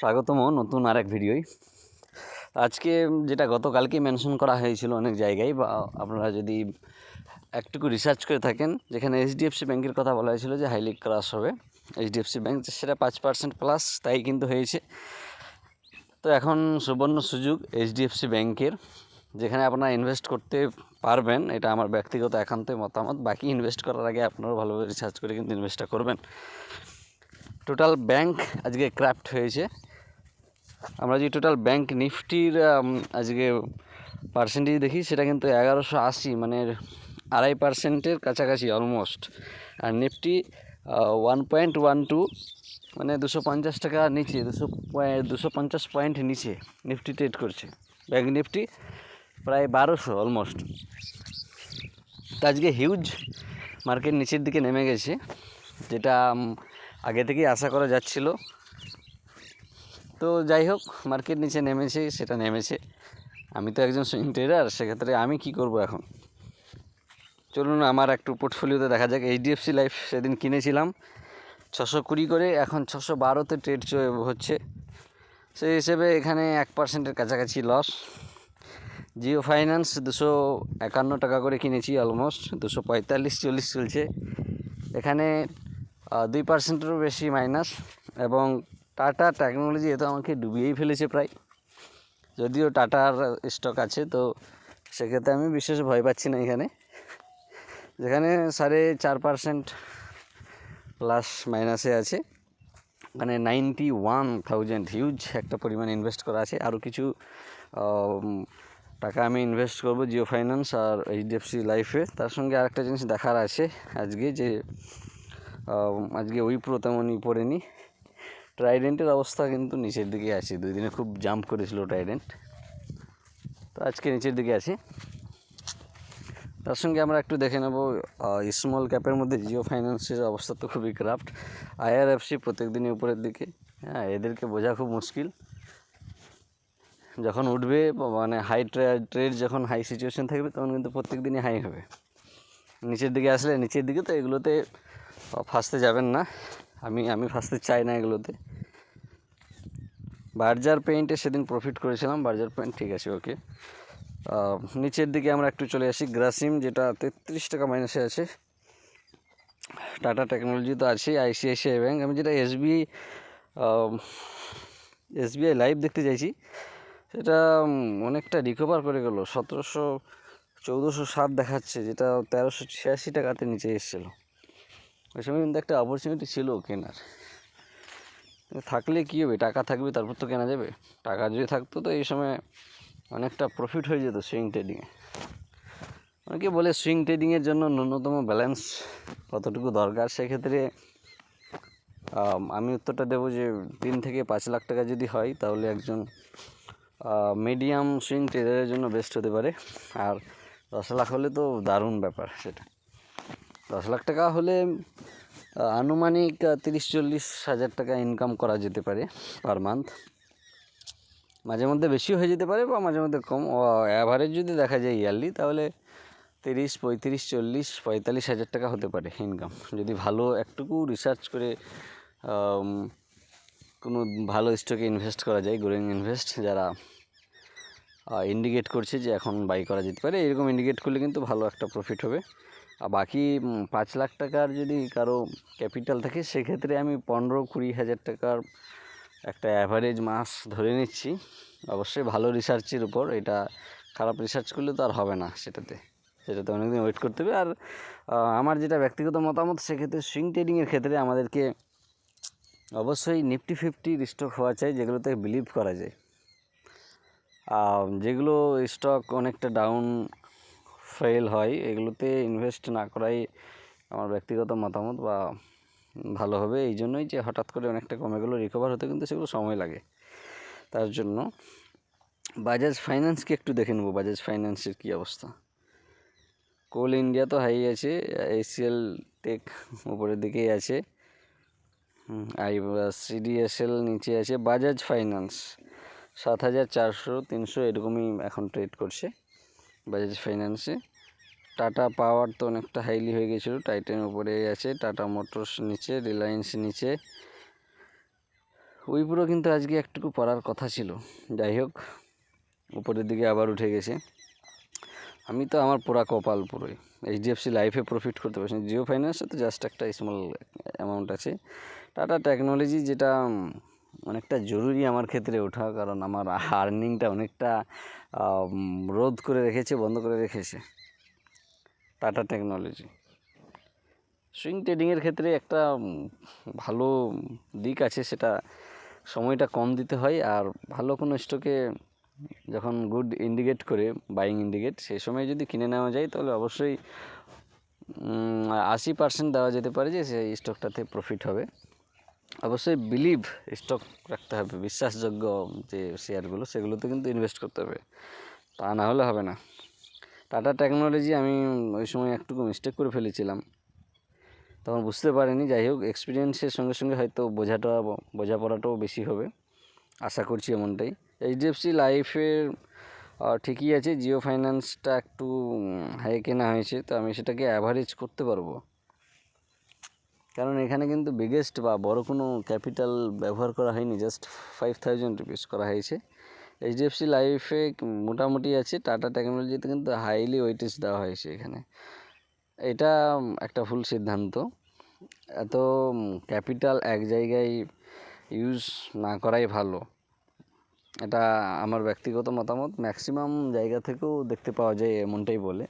স্বাগতম নতুন আরেক ভিডিওয়। আজকে যেটা গতকালকে মেনশন করা হয়েছিল অনেক জায়গায় বা আপনারা যদি একটুকু রিসার্চ করে থাকেন, যেখানে এইচডিএফসি ব্যাংকের কথা বলা হয়েছিল যে হাইলি ক্রাশ হবে। এইচডিএফসি ব্যাংক সেটা পাঁচ পার্সেন্ট প্লাস তাই কিন্তু হয়েছে। তো এখন সুবর্ণ সুযোগ এইচডিএফসি ব্যাংকের যেখানে আপনারা ইনভেস্ট করতে পারবেন, এটা আমার ব্যক্তিগত একান্তই মতামত। বাকি ইনভেস্ট করার আগে আপনারা ভালোভাবে রিসার্চ করে কিন্তু ইনভেস্টটা করবেন। টোটাল ব্যাংক আজকে ক্র্যাফট হয়েছে। আমরা যে টোটাল ব্যাংক নিফটির আজকে পার্সেন্টেজ দেখি, সেটা কিন্তু এগারোশো আশি মানে আড়াই পার্সেন্টের কাছাকাছি অলমোস্ট আর Nifty one point one two মানে দুশো পঞ্চাশ টাকা নিচে, দুশো দুশো পঞ্চাশ পয়েন্ট নিচে নিফটি ট্রেড করছে। ব্যাংক নিফটি প্রায় বারোশো অলমোস্ট তো আজকে হিউজ মার্কেট নিচের দিকে নেমে গেছে, যেটা আগে থেকেই আশা করা যাচ্ছিল। তো যাই হোক, মার্কেট নিচে নেমেছে, সেটা নেমেছে। আমি তো একজন সুইং ট্রেডার, সেক্ষেত্রে আমি কি করব এখন? চলুন আমার একটু পোর্টফোলিওতে দেখা যাক। এইচডিএফসি লাইফ সেদিন কিনেছিলাম। ছশো কুড়ি করে, এখন ছশো বারোতে ট্রেড হচ্ছে। সেই হিসেবে এখানে এক পার্সেন্টের কাছাকাছি লস জিও ফাইন্যান্স দুশো একান্ন টাকা করে কিনেছি অলমোস্ট দুশো পঁয়তাল্লিশ, চল্লিশ চলছে। এখানে দুই পার্সেন্টেরও বেশি মাইনাস এবং টাটা টেকনোলজি এ তো আমাকে ডুবিয়েই ফেলেছে প্রায়। যদিও টাটার স্টক আছে, তো সেক্ষেত্রে আমি বিশেষ ভয় পাচ্ছি না এখানে। যেখানে সাড়ে চার পার্সেন্ট প্লাস মাইনাসে আছে। মানে নাইনটি ওয়ান থাউজেন্ড হিউজ একটা পরিমাণ ইনভেস্ট করা আছে। আরও কিছু টাকা আমি ইনভেস্ট করব জিও ফাইন্যান্স আর এইচডিএফসি লাইফে। তার সঙ্গে আরেকটা জিনিস দেখার আছে আজকে যে আজকে উইপ্রো তেমনই পড়েনি ট্রাইডেন্টের অবস্থা কিন্তু নিচের দিকে আছে। দুই দিনে খুব জাম্প করেছিল ট্রাইডেন্ট তো আজকে নিচের দিকে আছে। তার সঙ্গে আমরা একটু দেখে নেব স্মল ক্যাপের মধ্যে জিও ফাইন্যান্সের অবস্থা তো খুবই ক্রাফট আইআরএফসি প্রত্যেক দিনই উপরের দিকে। হ্যাঁ এদেরকে বোঝা খুব মুশকিল। যখন উঠবে মানে হাই ট্রেড যখন হাই সিচুয়েশন থাকবে, তখন কিন্তু প্রত্যেক দিনই হাই হবে। নিচের দিকে আসলে নিচের দিকে তো এগুলোতে ফাঁসতে যাবেন না। আমি আমি ফাঁসতে চাই না এগুলোতে। বার্জার পেইন্টে সেদিন প্রফিট করেছিলাম। বার্জার পেইন্ট ঠিক আছে ওকে নিচের দিকে আমরা একটু চলে আসি। গ্রাসিম যেটা তেত্রিশ টাকা মাইনাসে আছে। টাটা টেকনোলজি তো আছেই আইসিআইসিআই ব্যাঙ্ক আমি যেটা এসবিআই এসবিআই লাইভ দেখতে চাইছি, সেটা অনেকটা রিকভার করে গেল। সতেরোশো, চৌদ্দশো সাত দেখাচ্ছে, যেটা তেরোশো ছিয়াশি টাকাতে নিচে এসেছিল। ওই সময় কিন্তু একটা অপরচুনিটি ছিল কেনার। থাকলে কী হবে? টাকা থাকবে, তারপর তো কেনা যাবে। টাকা যদি থাকতো তো এই সময় অনেকটা প্রফিট হয়ে যেত সুইং ট্রেডিংয়ে অনেকে বলে সুইং ট্রেডিংয়ের জন্য ন্যূনতম ব্যালেন্স কতটুকু দরকার? সেক্ষেত্রে, আমি উত্তরটা দেবো যে তিন থেকে পাঁচ লাখ টাকা যদি হয়, তাহলে একজন মিডিয়াম সুইং ট্রেডারের জন্য বেস্ট হতে পারে। আর দশ লাখ হলে তো দারুণ ব্যাপার সেটা। দশ লাখ টাকা হলে আনুমানিক তিরিশ চল্লিশ হাজার টাকা ইনকাম করা যেতে পারে পার মান্থ মাঝে মধ্যে বেশি হয়ে যেতে পারে বা মাঝে মধ্যে কম। অ্যাভারেজ যদি দেখা যায় ইয়ারলি তাহলে তিরিশ, পঁয়ত্রিশ, চল্লিশ, পঁয়তাল্লিশ হাজার টাকা হতে পারে ইনকাম যদি ভালো একটুকু রিসার্চ করে কোনো ভালো স্টকে ইনভেস্ট করা যায় গ্রোয়িং ইনভেস্ট যারা ইন্ডিকেট করছে যে এখন বাই করা যেতে পারে, এরকম ইন্ডিকেট করলে কিন্তু ভালো একটা প্রফিট হবে। আর বাকি পাঁচ লাখ টাকার যদি কারও ক্যাপিটাল থাকে, সেক্ষেত্রে আমি পনেরো কুড়ি হাজার টাকার একটা অ্যাভারেজ মাস ধরে নিচ্ছি। অবশ্যই ভালো রিসার্চের উপর, এটা খারাপ রিসার্চ করলে তো আর হবে না সেটাতে। সেটাতে অনেকদিন ওয়েট করতে হবে। আর আমার যেটা ব্যক্তিগত মতামত, সেক্ষেত্রে সুইং ট্রেডিংয়ের ক্ষেত্রে আমাদেরকে অবশ্যই নিফটি ফিফটির স্টক হওয়া চাই, যেগুলোতে বিলিভ করা যায়। যেগুলো স্টক অনেকটা ডাউন ফেল হয়, এগুলোতে ইনভেস্ট না করাই আমার ব্যক্তিগত মতামত বা ভালো হবে। এই জন্যই যে হঠাৎ করে অনেকটা কমে গেলো রিকভার হতে কিন্তু সেগুলো সময় লাগে। তার জন্য বাজাজ ফাইন্যান্সকে একটু দেখে নেব বাজাজ ফাইন্যান্সের কী অবস্থা। কোল ইন্ডিয়া তো হাই আছে এসিএল টেক উপরের দিকেই আছে। আই সিডিএসএল নিচে আছে। বাজাজ ফাইন্যান্স সাত হাজার চারশো, তিনশো এরকমই এখন ট্রেড করছে। বাজাজ ফাইন্যান্সে টাটা পাওয়ার তো অনেকটা হাইলি হয়ে গেছিল টাইটেন উপরে আছে টাটা মোটরস নিচে রিলায়েন্স নিচে। উইপুরও কিন্তু আজকে একটুকু পড়ার কথা ছিল। যাই হোক, উপরের দিকে আবার উঠে গেছে। আমি তো আমার পুরা কপাল পুরোই। এইচডিএফসি লাইফে প্রফিট করতে পারছি। জিও ফাইন্যান্সে তো জাস্ট একটা স্মল অ্যামাউন্ট আছে। টাটা টেকনোলজি যেটা অনেকটা জরুরি আমার ক্ষেত্রে ওঠা, কারণ আমার আর্নিংটা অনেকটা রোধ করে রেখেছে, বন্ধ করে রেখেছে। টাটা টেকনোলজি সুইং ট্রেডিংয়ের ক্ষেত্রে একটা ভালো দিক আছে, সেটা সময়টা কম দিতে হয়, আর ভালো কোনো স্টকে যখন গুড ইন্ডিকেট করে বাইং ইন্ডিকেট সেই সময় যদি কিনে নেওয়া যায়, তাহলে অবশ্যই আশি পার্সেন্ট দেওয়া যেতে পারে যে, সেই স্টকটাতে প্রফিট হবে। অবশ্যই বিলিভ স্টক রাখতে হবে। বিশ্বাসযোগ্য যে শেয়ারগুলো সেগুলোতে কিন্তু ইনভেস্ট করতে হবে। তা না হলে হবে না। টাটা টেকনোলজি আমি ওই সময় একটুকু মিস্টেক করে ফেলেছিলাম। তখন বুঝতে পারিনি। যাই হোক এক্সপিরিয়েন্সের সঙ্গে সঙ্গে হয়তো বোঝাটা, বোঝাপড়াটাও বেশি হবে। আশা করছি এমনটাই। এইচডিএফসি লাইফের ঠিকই আছে। জিও ফাইন্যান্সটা একটু হাই কেনা হয়েছে। তো আমি সেটাকে অ্যাভারেজ করতে পারব। কারণ এখানে কিন্তু বিগেস্ট বা বড় কোনো ক্যাপিটাল ব্যবহার করা হয়নি জাস্ট ফাইভ থাউজেন্ড রুপিস করা হয়েছে। এইচডিএফসি লাইফে মোটামুটি আছে টাটা টেকনোলজিতে কিন্তু হাইলি ওয়েটেজ দেওয়া হয়েছে এখানে। এটা একটা ভুল সিদ্ধান্ত। এত ক্যাপিটাল এক জায়গায় ইউজ না করাই ভালো। এটা আমার ব্যক্তিগত মতামত। ম্যাক্সিমাম জায়গা থেকেও দেখতে পাওয়া যায় এমনটাই বলে।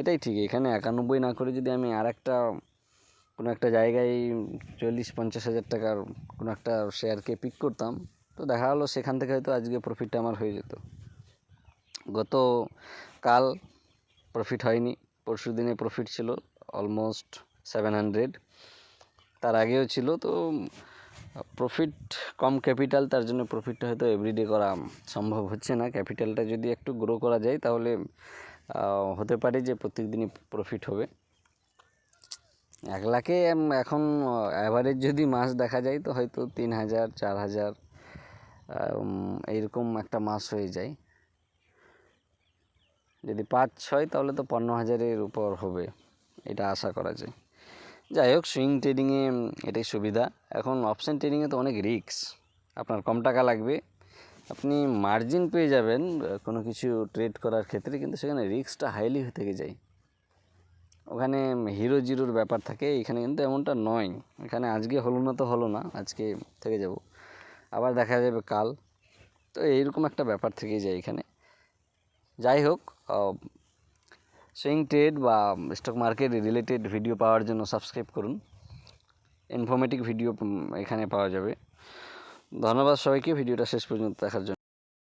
এটাই ঠিক, এখানে একানব্বই না করে যদি আমি আর একটা কোনো একটা জায়গায় চল্লিশ, পঞ্চাশ হাজার টাকার কোনো একটা শেয়ারকে পিক করতাম। তো দেখা হলো সেখান থেকে হয়তো আজকে প্রফিটটা আমার হয়ে যেত। গত কাল প্রফিট হয়নি, পরশু দিনে প্রফিট ছিল অলমোস্ট সেভেন হান্ড্রেড তার আগেও ছিল, তো প্রফিট কম ক্যাপিটাল তার জন্য প্রফিটটা হয়তো এভরিডে করা সম্ভব হচ্ছে না। ক্যাপিটালটা যদি একটু গ্রো করা যায়, তাহলে হতে পারে যে প্রত্যেক দিনই প্রফিট হবে। এক লাখে এখন অ্যাভারেজ যদি মাস দেখা যায় তো হয়তো তিন হাজার, চার হাজার এইরকম একটা মাস হয়ে যায়। যদি পাঁচ, ছয়, তাহলে তো পনেরো হাজারের উপর হবে, এটা আশা করা যায়। যাই হোক সুইং ট্রেডিংয়ে এটাই সুবিধা। এখন অপশান ট্রেডিংয়ে তো অনেক রিস্ক আপনার কম টাকা লাগবে। আপনি মার্জিন পেয়ে যাবেন কোনো কিছু ট্রেড করার ক্ষেত্রে, কিন্তু সেখানে রিস্কটা হাইলি থেকে যায়। ওখানে হিরো জিরোর ব্যাপার থাকে, এখানে কিন্তু এমনটা নয়। এখানে আজকে হলো না তো হলো না, আজকে থেকে যাব। আবার দেখা যাবে কাল। তো এইরকম একটা ব্যাপার থেকে যায় এখানে। যাই হোক সুইং ট্রেড বা স্টক মার্কেট রিলেটেড ভিডিও পাওয়ার জন্য সাবস্ক্রাইব করুন। ইনফরমেটিভ ভিডিও এখানে পাওয়া যাবে। ধন্যবাদ সবাইকে ভিডিওটা শেষ পর্যন্ত দেখার জন্য।